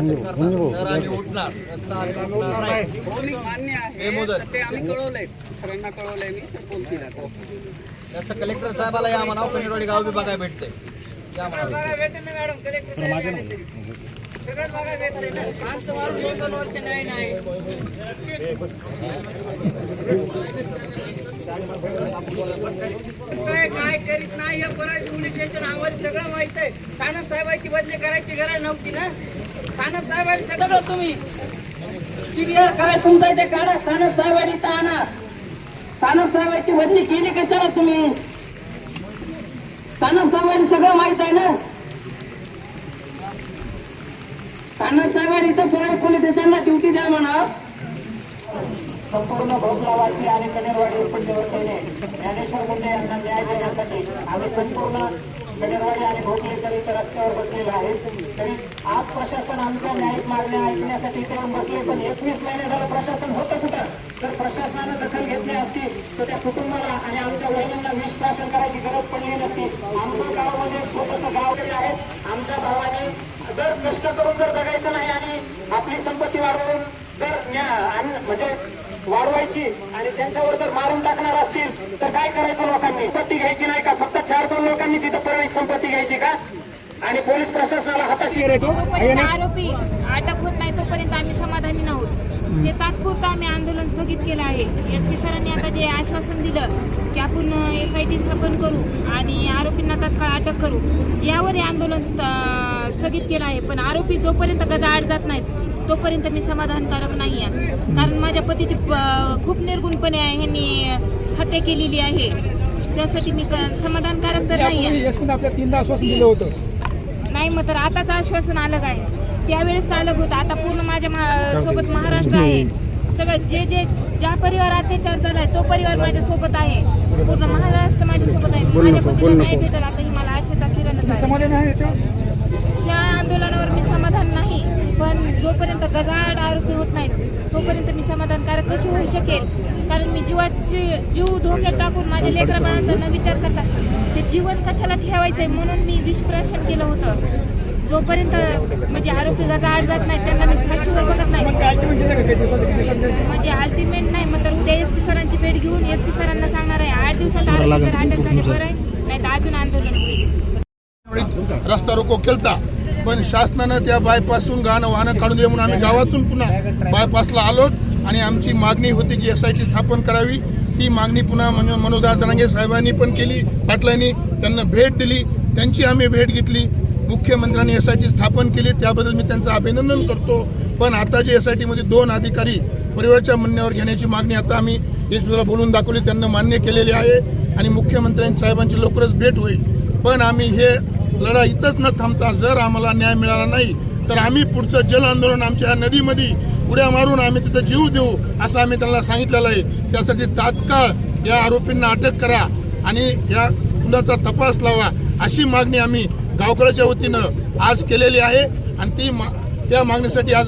तर आम्ही उठणार. तर आम्ही उठणार मान्य आहे हे मुदत. तर ते आम्ही कळवलंय. सगळ्यांना कळवलंय मी सर बोलतील आता त्याचं कलेक्टर साहेबाला या म्हणावं पेंडवाडी गाव बघायला भेटते या म्हणावं. काय काय करीत नाही हे परत पोलीस स्टेशन आम्हाला सगळं माहीत आहे. सानप साहेबांची बदली करायची गरज नव्हती ना. सानप साहेबांनी सगळं तुम्ही. सीडीआर काय तुमचा काढा सानप साहेबांनी आणा. सानप साहेबांची बदली केली कशाला तुम्ही? सानप साहेबांनी सगळं माहीत आहे ना? सानप साहेबांनी इथं परत पोलीस स्टेशनला ड्युटी द्या म्हणा. संपूर्ण भोसलावासी आणि कनेरवाडी उपनिवडणुकीने ज्ञानेश्वर मुंडे यांना न्याय देण्यासाठी आम्ही संपूर्ण कनेरवाडी आणि भोगलेकर इथं रस्त्यावर बसलेलो आहे तरी आज प्रशासन आमच्या न्यायिक मागण्या ऐकण्यासाठी इथे बसले पण एकवीस महिने झालं प्रशासन होतं कुठं? जर प्रशासनानं दखल घेतली असती तर त्या कुटुंबाला आणि आमच्या वडिलांना विष प्राशन करायची गरज पडली नसती. आमचं गाव म्हणजे एक छोटंसं गाव तरी आहे आमच्या भावाने जर कष्ट करून जर जगायचं नाही आणि आपली संपत्ती वाढवून जर न्या- आणि म्हणजे वाढवायची आणि त्यांच्यावर जर मारून टाकणार असतील तर काय करायचं लोकांनी? संपत्ती घ्यायची नाही का? फक्त चार दोन लोकांनी तिथं परवानगी संपत्ती घ्यायची का? आणि पोलीस प्रशासनाला हाताशी आरोपी अटक होत नाही तोपर्यंत आम्ही समाधानी नाहोत ते तात्पुरतं आम्ही आंदोलन स्थगित केलं आहे. एस पी सरांनी आता जे आश्वासन दिलं की आपण एस आय टी स्थापन करू आणि आरोपींना तात्काळ अटक करू यावर हे आंदोलन स्थगित केलं आहे. पण आरोपी जोपर्यंत गजाआड जात नाहीत तोपर्यंत मी समाधानकारक नाही आहे कारण माझ्या पतीची खूप निर्गुणपणे ह्यांनी हत्या केलेली आहे. त्यासाठी मी समाधानकारक तर नाही आहे आपल्या तीनदा आश्वासन दिलं होतं. नाही मग तर आताच आश्वासन अलग आहे त्यावेळेस अलग होतं. आता पूर्ण माझ्या मा- सोबत महाराष्ट्र आहे. सगळं जे जे ज्या परिवार अत्याचार झालाय तो परिवार माझ्या सोबत आहे. पूर्ण महाराष्ट्र माझ्या सोबत आहे. माझ्या पतीला न्याय भेटेल. आता ही मला आशेचा किरणच आहे. समाधान आहे याच्यावर? या आंदोलनावर मी समाधान नाही पण जोपर्यंत गजाआड आरोपी होत नाहीत तोपर्यंत मी समाधानकारक कशी होऊ शकेल? कारण मी जीवाची जीव धोक्यात टाकून माझ्या लेकरा बाळांचा न विचार करता ते जीवन कशाला ठेवायचंय म्हणून मी विषप्राशन केलं होतं. जोपर्यंत म्हणजे आरोपी गजाआड जात नाहीत त्यांना मी फाशीवर बघत नाही? म्हणजे अल्टिमेट नाही मग तर उद्या एस पी सरांची भेट घेऊन एस पी सरांना सांगणार आहे आठ दिवसात आरोपी जर अटक झाले बरं आहे नाही तर अजून आंदोलन होईल. रस्ता रोको केलता पण शासनानं त्या बायपासून गाणं वाहनं काढून दिले म्हणून आम्ही गावातून पुन्हा बायपासला आलोत आणि आमची मागणी होती की एस आय टी स्थापन करावी. ती मागणी पुन्हा मनो मनोदास जरांगे साहेबांनी पण केली पाटलांनी त्यांना भेट दिली त्यांची आम्ही भेट घेतली. मुख्यमंत्र्यांनी एस आय टी स्थापन केली त्याबद्दल मी त्यांचं अभिनंदन करतो. पण आता जे एस आय टीमध्ये दोन अधिकारी परिवाराच्या म्हणण्यावर घेण्याची मागणी आता आम्ही एस बोलून दाखवली त्यांना मान्य केलेली आहे आणि मुख्यमंत्र्यांच्या साहेबांची लवकरच भेट होईल. पण आम्ही हे लढा इथंच न थांबता जर आम्हाला न्याय मिळाला नाही तर आम्ही पुढचं जल आंदोलन आमच्या नदीमध्ये उड्या मारून आम्ही तिथं जीव देऊ असं आम्ही त्यांना सांगितलेलं आहे. त्यासाठी तात्काळ या आरोपींना अटक करा आणि या गुन्ह्याचा तपास लावा अशी मागणी आम्ही गावकऱ्याच्या वतीनं आज केलेली आहे. आणि ती मा त्या मागणीसाठी आज